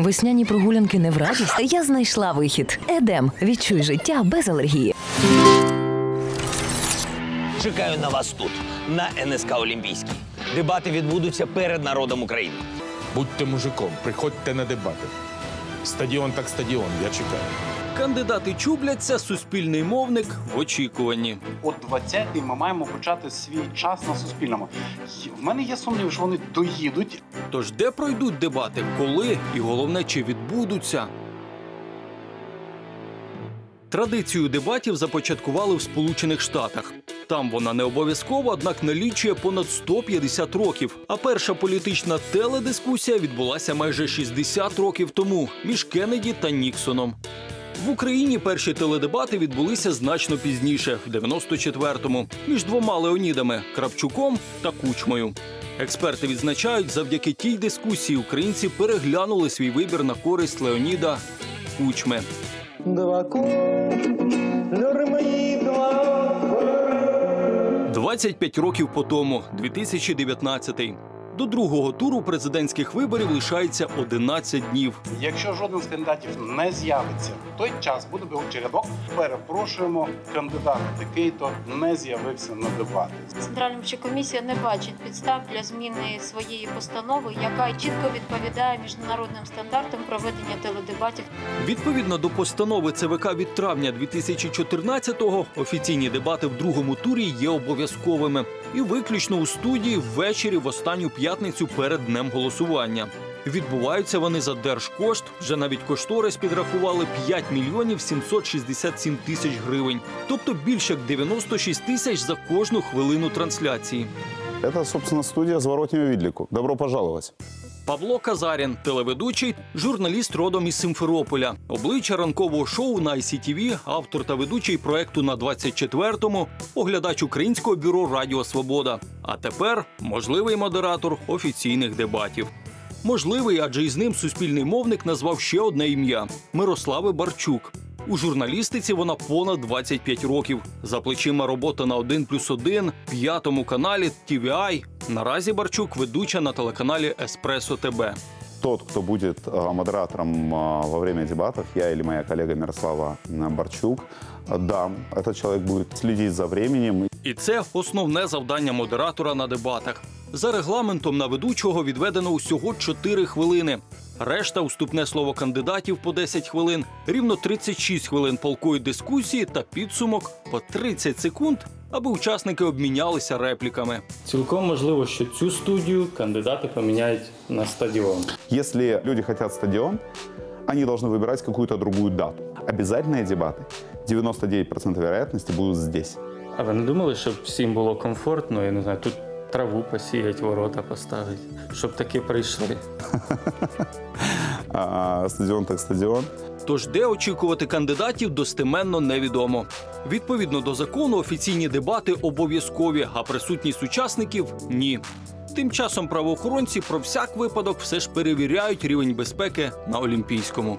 Весняні прогулянки не в радість. Я знайшла вихід. Едем. Відчуй життя без алергії. Чекаю на вас тут, на НСК Олімпійській. Дебати відбудуться перед народом України. Будьте мужиком, приходьте на дебати. Стадіон так стадіон, я чекаю. Кандидати чубляться, суспільний мовник в очікуванні. О 20-й ми маємо почати свій час на суспільному. В мене є сумнів, що вони доїдуть. Тож де пройдуть дебати, коли і головне, чи відбудуться? Традицію дебатів започаткували в Сполучених Штатах. Там вона не обов'язкова, однак налічує понад 150 років. А перша політична теледискусія відбулася майже 60 років тому між Кеннеді та Ніксоном. В Україні перші теледебати відбулися значно пізніше, в 94-му, між двома Леонідами Кравчуком та Кучмою. Експерти відзначають, завдяки тій дискусії українці переглянули свій вибір на користь Леоніда Кучми. 25 років по тому, 2019 До другого туру президентських виборів лишається 11 днів. Якщо жоден з кандидатів не з'явиться, в той час буде чередок. Перепрошуємо, кандидат такий-то не з'явився на дебати. Центральна виборча комісія не бачить підстав для зміни своєї постанови, яка чітко відповідає міжнародним стандартам проведення теледебатів. Відповідно до постанови ЦВК від травня 2014-го офіційні дебати в другому турі є обов'язковими і виключно у студії ввечері в останню п'ятницю перед днем голосування. Відбуваються вони за держкошт. Вже навіть кошторис підрахували 5 мільйонів 767 тисяч гривень, тобто більше як 96 тисяч за кожну хвилину трансляції. Це, собственно, студия «Зворотнього відліку». Добро пожаловать. Павло Казарін, телеведучий, журналіст родом із Симферополя, обличчя ранкового шоу на ICTV, автор та ведучий проекту на 24-му, оглядач українського бюро Радіо Свобода. А тепер можливий модератор офіційних дебатів. Можливий, адже із ним суспільний мовник назвав ще одне ім'я Мирослави Барчук. У журналістиці вона понад 25 років. За плечима робота на 1 плюс 1, п'ятому каналі TVI. Наразі Барчук ведуча на телеканалі Еспресо ТБ. Тот, кто будет э, модератором э, во время дебатов, я или моя коллега Мирослава э, Борчук, э, да, этот человек будет следить за временем І це основне завдання модератора на дебатах. За регламентом на ведучого відведено усього 4 хвилини. Решта уступне слово кандидатів по 10 хвилин, рівно 36 хвилин полкої дискусії та підсумок по 30 секунд, аби учасники обмінялися репліками. Цілком можливо, що цю студію кандидати поміняють на стадіон. Если люди хотят стадион, они должны выбирать какую-то другую дату. Обязательные дебаты 99% вероятности будут здесь. А ви не думали, щоб всім було комфортно, я не знаю, тут траву посіять, ворота поставить, щоб таки прийшли. А стадион так стадион. Тож де очікувати кандидатів достеменно невідомо. Відповідно до закону, офіційні дебати обов'язкові, а присутність учасників ні. Тим часом правоохоронці про всяк випадок все ж перевіряють рівень безпеки на Олімпійському.